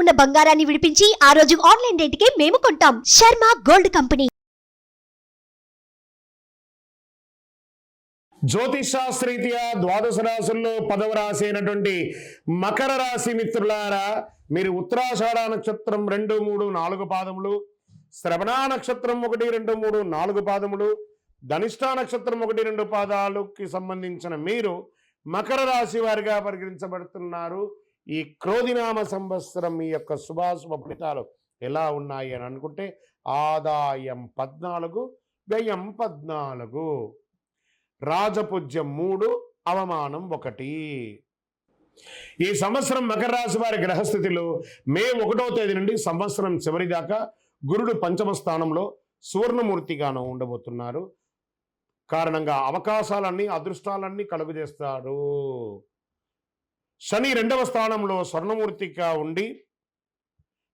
ఉన్న బంగారాన్ని విడిపించి ఆ రోజు ఆన్లైన్ రేటుకే మేము కొంటాం. Sharma gold company. జ్యోతిషాస్త్రీత్యా ద్వాదశ రాశుల్లో పదవ రాశి అయినటువంటి మకర రాశి మిత్రులారా మీరు ఉత్తరాషాఢ నక్షత్రం రెండు మూడు నాలుగు పాదములు శ్రవణ నక్షత్రం ఒకటి రెండు మూడు నాలుగు పాదములు ధనిష్ఠా నక్షత్రం ఒకటి రెండు పాదాలకి సంబంధించిన మీరు మకర రాశి వారిగా పరిగణించబడుతున్నారు. ఈ క్రోధినామ సంవత్సరం మీ యొక్క శుభాశుభ ఫలితాలు ఎలా ఉన్నాయి అని అనుకుంటే ఆదాయం పద్నాలుగు వ్యయం పద్నాలుగు. రాజపూజ్యం మూడు అవమానం ఒకటి. ఈ సంవత్సరం మకర రాశి వారి గ్రహస్థితిలో మే ఒకటో తేదీ నుండి సంవత్సరం చివరి దాకా గురుడు పంచమ స్థానంలో సువర్ణమూర్తిగాను ఉండబోతున్నారు. కారణంగా అవకాశాలన్నీ అదృష్టాలన్నీ కలుగజేస్తాడు శని రెండవ స్థానంలో స్వర్ణమూర్తిగా ఉండి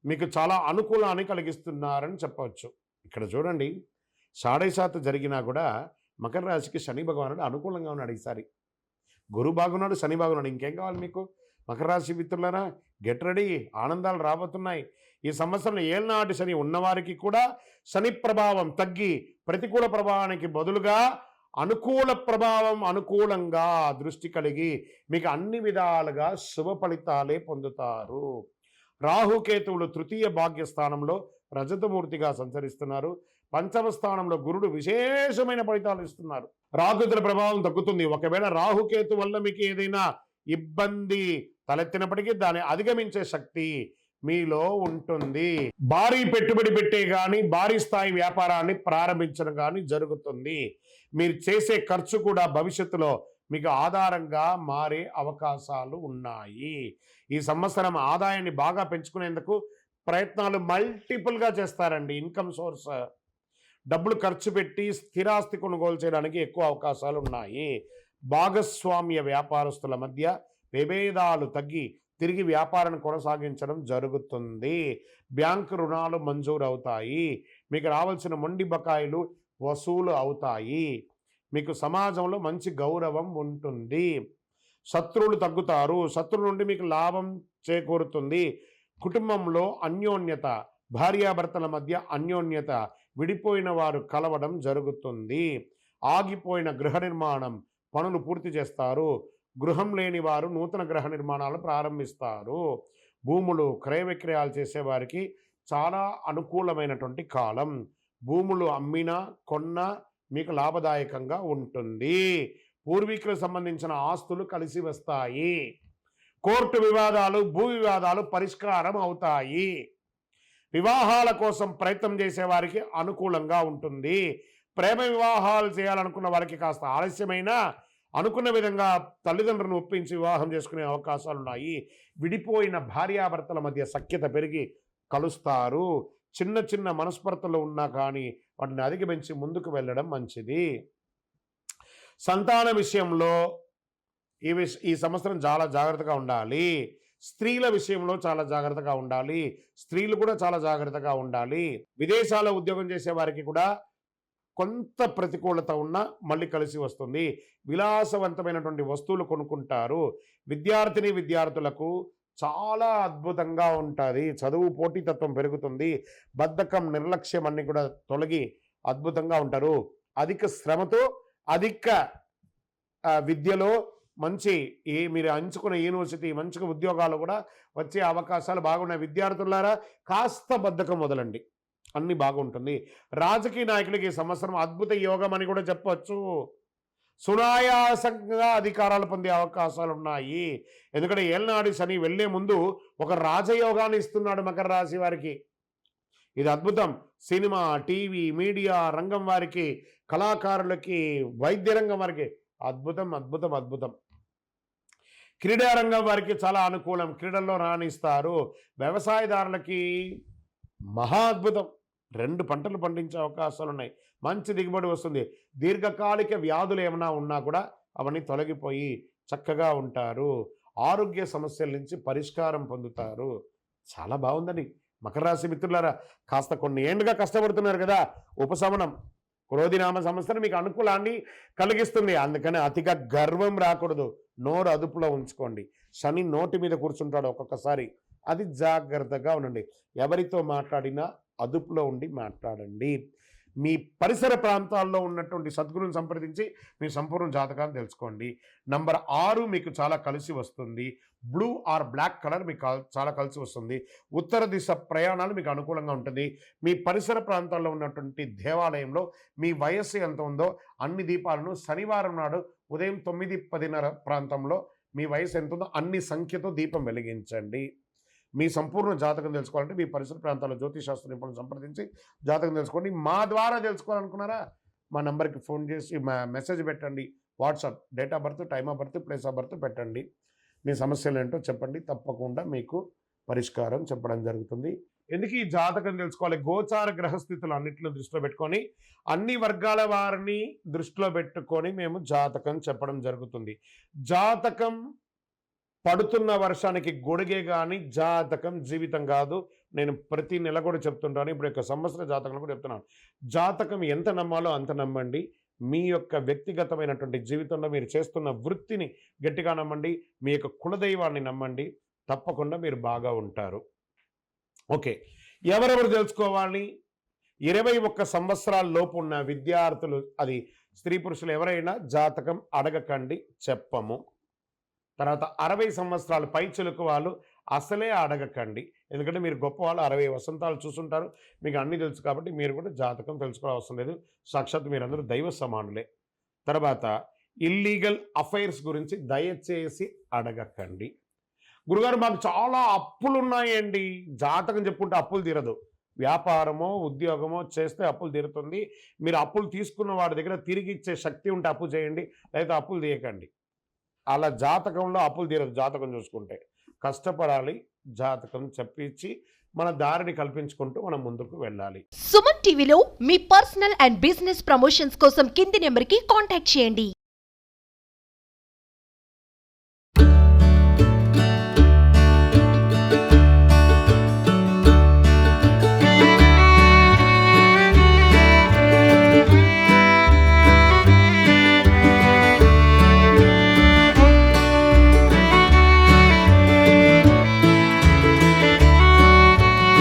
మీకు చాలా అనుకూలాన్ని కలిగిస్తున్నారని చెప్పవచ్చు. ఇక్కడ చూడండి సాడైసాత జరిగినా కూడా మకర రాశికి శని భగవానుడు అనుకూలంగా ఉన్నాడు ఈసారి. గురు బాగున్నాడు శని బాగున్నాడు. ఇంకేం కావాలి మీకు? మకర రాశి మిత్రులరా గెట్ రెడీ. ఆనందాలు రాబోతున్నాయి. ఈ సంవత్సరం ఏళ్ళనాటి శని ఉన్నవారికి కూడా శని ప్రభావం తగ్గి ప్రతికూల ప్రభావానికి బదులుగా అనుకూల ప్రభావం అనుకూలంగా దృష్టి కలిగి మీకు అన్ని విధాలుగా శుభ ఫలితాలే పొందుతారు. రాహుకేతువులు తృతీయ భాగ్యస్థానంలో రజతమూర్తిగా సంచరిస్తున్నారు. పంచమ స్థానంలో గురుడు విశేషమైన ఫలితాలు ఇస్తున్నారు. రాహుకేతుల ప్రభావం తగ్గుతుంది. ఒకవేళ రాహుకేతు వల్ల మీకు ఏదైనా ఇబ్బంది తలెత్తినప్పటికీ దాన్ని అధిగమించే శక్తి మీలో ఉంటుంది. భారీ పెట్టుబడి పెట్టే కానీ భారీ స్థాయి వ్యాపారాన్ని ప్రారంభించడం కానీ జరుగుతుంది. మీరు చేసే ఖర్చు కూడా భవిష్యత్తులో మీకు ఆధారంగా మారే అవకాశాలు ఉన్నాయి. ఈ సంవత్సరం ఆదాయాన్ని బాగా పెంచుకునేందుకు ప్రయత్నాలు మల్టిపుల్గా చేస్తారండి ఇన్కమ్ సోర్స్. డబ్బులు ఖర్చు పెట్టి స్థిరాస్తి కొనుగోలు చేయడానికి ఎక్కువ అవకాశాలు ఉన్నాయి. భాగస్వామ్య వ్యాపారస్తుల మధ్య విభేదాలు తగ్గి తిరిగి వ్యాపారాన్ని కొనసాగించడం జరుగుతుంది. బ్యాంకు రుణాలు మంజూరు అవుతాయి మీకు రావాల్సిన మొండి బకాయిలు వసూలు అవుతాయి. మీకు సమాజంలో మంచి గౌరవం ఉంటుంది. శత్రువులు తగ్గుతారు. శత్రువుల నుండి మీకు లాభం చేకూరుతుంది. కుటుంబంలో అన్యోన్యత భార్యాభర్తల మధ్య అన్యోన్యత విడిపోయిన వారు కలవడం జరుగుతుంది. ఆగిపోయిన గృహ నిర్మాణం పనులు పూర్తి చేస్తారు. గృహం లేని వారు నూతన గ్రహ నిర్మాణాలు ప్రారంభిస్తారు. భూములు క్రయ విక్రయాలు చేసేవారికి చాలా అనుకూలమైనటువంటి కాలం. భూములు అమ్మినా కొన్నా మీకు లాభదాయకంగా ఉంటుంది. పూర్వీకులకు సంబంధించిన ఆస్తులు కలిసి వస్తాయి. కోర్టు వివాదాలు భూ వివాదాలు పరిష్కారం అవుతాయి. వివాహాల కోసం ప్రయత్నం చేసేవారికి అనుకూలంగా ఉంటుంది. ప్రేమ వివాహాలు చేయాలనుకున్న వారికి కాస్త ఆలస్యమైన అనుకున్న విధంగా తల్లిదండ్రులను ఒప్పించి వివాహం చేసుకునే అవకాశాలు ఉన్నాయి విడిపోయిన భార్యాభర్తల మధ్య సఖ్యత పెరిగి కలుస్తారు. చిన్న చిన్న మనస్పర్తలు ఉన్నా కానీ వాటిని అధిగమించి ముందుకు వెళ్ళడం మంచిది. సంతాన విషయంలో ఈ విష ఈ సంవత్సరం చాలా జాగ్రత్తగా ఉండాలి. స్త్రీల విషయంలో చాలా జాగ్రత్తగా ఉండాలి. స్త్రీలు కూడా చాలా జాగ్రత్తగా ఉండాలి. విదేశాల్లో ఉద్యోగం చేసే వారికి కూడా కొంత ప్రతికూలత ఉన్నా మళ్ళీ కలిసి వస్తుంది. విలాసవంతమైనటువంటి వస్తువులు కొనుక్కుంటారు. విద్యార్థిని విద్యార్థులకు చాలా అద్భుతంగా ఉంటుంది. చదువు పోటీతత్వం పెరుగుతుంది. బద్ధకం నిర్లక్ష్యం అన్ని కూడా తొలగి అద్భుతంగా ఉంటారు. అధిక శ్రమతో అధిక విద్యలో మంచి ఏ మీరు ఎంచుకున్న యూనివర్సిటీ మంచిగా ఉద్యోగాలు కూడా వచ్చే అవకాశాలు బాగున్నాయి. విద్యార్థులారా కాస్త బద్ధకం వదలండి. అన్ని బాగుంటుంది. రాజకీయ నాయకులకి ఈ సంవత్సరం అద్భుత యోగం అని కూడా చెప్పవచ్చు సునాయాసంగా అధికారాలు పొందే అవకాశాలు ఉన్నాయి ఎందుకంటే ఏళ్ళనాడు శని వెళ్ళే ముందు ఒక రాజయోగాన్ని ఇస్తున్నాడు మకర రాశి వారికి. ఇది అద్భుతం. సినిమా టీవీ మీడియా రంగం వారికి కళాకారులకి వైద్య రంగం వారికి. అద్భుతం అద్భుతం అద్భుతం. క్రీడా రంగం వారికి చాలా అనుకూలం. క్రీడల్లో రాణిస్తారు. వ్యవసాయదారులకి మహా అద్భుతం. రెండు పంటలు పండించే అవకాశాలు ఉన్నాయి మంచి దిగుబడి వస్తుంది. దీర్ఘకాలిక వ్యాధులు ఏమైనా ఉన్నా కూడా అవన్నీ తొలగిపోయి చక్కగా ఉంటారు. ఆరోగ్య సమస్యల నుంచి పరిష్కారం పొందుతారు. చాలా బాగుందండి. మకర రాశి మిత్రులారా కాస్త కొన్ని ఏండ్లుగా కష్టపడుతున్నారు కదా. ఉపశమనం. క్రోధినామ సమస్యను మీకు అనుకూలాన్ని కలిగిస్తుంది. అందుకని అతిగా గర్వం రాకూడదు. నోరు అదుపులో ఉంచుకోండి. శని నోటి మీద కూర్చుంటాడు ఒక్కొక్కసారి. అది జాగ్రత్తగా ఉండండి. ఎవరితో మాట్లాడినా అదుపులో ఉండి మాట్లాడండి. మీ పరిసర ప్రాంతాల్లో ఉన్నటువంటి సద్గురుని సంప్రదించి మీ సంపూర్ణ జాతకాన్ని తెలుసుకోండి. నంబర్ ఆరు మీకు చాలా కలిసి వస్తుంది. బ్లూ ఆర్ బ్లాక్ కలర్ మీకు కల్- చాలా కలిసి వస్తుంది. ఉత్తర దిశ ప్రయాణాలు మీకు అనుకూలంగా ఉంటుంది. మీ పరిసర ప్రాంతాల్లో ఉన్నటువంటి దేవాలయంలో మీ వయస్సు ఎంత ఉందో అన్ని దీపాలను శనివారం నాడు ఉదయం తొమ్మిది పదిన్నర ప్రాంతంలో మీ వయసు ఎంత ఉందో అన్ని సంఖ్యతో దీపం వెలిగించండి. మీ సంపూర్ణ జాతకం తెలుసుకోవాలంటే మీ పరిసర ప్రాంతాల్లో జ్యోతిశాస్త్ర నిపుణులు సంప్రదించి జాతకం తెలుసుకోండి. మా ద్వారా తెలుసుకోవాలనుకున్నారా? మా నెంబర్కి ఫోన్ చేసి మా మెసేజ్ పెట్టండి. WhatsApp date of birth time of birth place of birth పెట్టండి. మీ సమస్యలు ఏంటో చెప్పండి. తప్పకుండా మీకు పరిష్కారం చెప్పడం జరుగుతుంది. ఎందుకు ఈ జాతకం తెలుసుకోవాలి? గోచార గ్రహస్థితులు అన్నింటిని దృష్టిలో పెట్టుకొని అన్ని వర్గాల వారిని దృష్టిలో పెట్టుకొని మేము జాతకం చెప్పడం జరుగుతుంది. జాతకం పడుతున్న వర్షానికి గొడిగే కానీ జాతకం జీవితం కాదు. నేను ప్రతి నెల కూడా చెప్తుంటాను. ఇప్పుడు యొక్క సంవత్సర జాతకం కూడా చెప్తున్నాను. జాతకం ఎంత నమ్మాలో అంత నమ్మండి. మీ యొక్క వ్యక్తిగతమైనటువంటి జీవితంలో మీరు చేస్తున్న వృత్తిని గట్టిగా నమ్మండి. మీ యొక్క కులదైవాన్ని నమ్మండి. తప్పకుండా మీరు బాగా ఉంటారు. ఓకే. ఎవరెవరు తెలుసుకోవాలి? ఇరవై ఒక్క సంవత్సరాల లోపు ఉన్న విద్యార్థులు అది స్త్రీ పురుషులు ఎవరైనా జాతకం అడగకండి చెప్పము. తర్వాత అరవై సంవత్సరాలు పై చిలుకు వాళ్ళు అసలే అడగకండి. ఎందుకంటే మీరు గొప్ప వాళ్ళు అరవై వసంతాలు చూసుంటారు. మీకు అన్నీ తెలుసు కాబట్టి మీరు కూడా జాతకం తెలుసుకోవడం అవసరం లేదు. సాక్షాత్ మీరందరూ దైవ సమానులే. తర్వాత ఇల్లీగల్ అఫైర్స్ గురించి దయచేసి అడగకండి. గురుగారు మాకు చాలా అప్పులు ఉన్నాయండి జాతకం చెప్పుకుంటే అప్పులు తీరదు. వ్యాపారమో ఉద్యోగమో చేస్తే అప్పులు తీరుతుంది. మీరు అప్పులు తీసుకున్న వాడి దగ్గర తిరిగి ఇచ్చే శక్తి ఉంటే అప్పు చేయండి. లేదా అప్పులు తీయకండి. అలా జాతకంలో అప్పులు తీరదు జాతకం చూసుకుంటే. కష్టపడాలి జాతకం చెప్పించి మన దారిని కల్పించుకుంటూ మనం ముందుకు వెళ్ళాలి. సుమన్ టీవీలో మీ పర్సనల్ అండ్ బిజినెస్ ప్రమోషన్స్ కోసం కింది నెంబర్కి కాంటాక్ట్ చేయండి.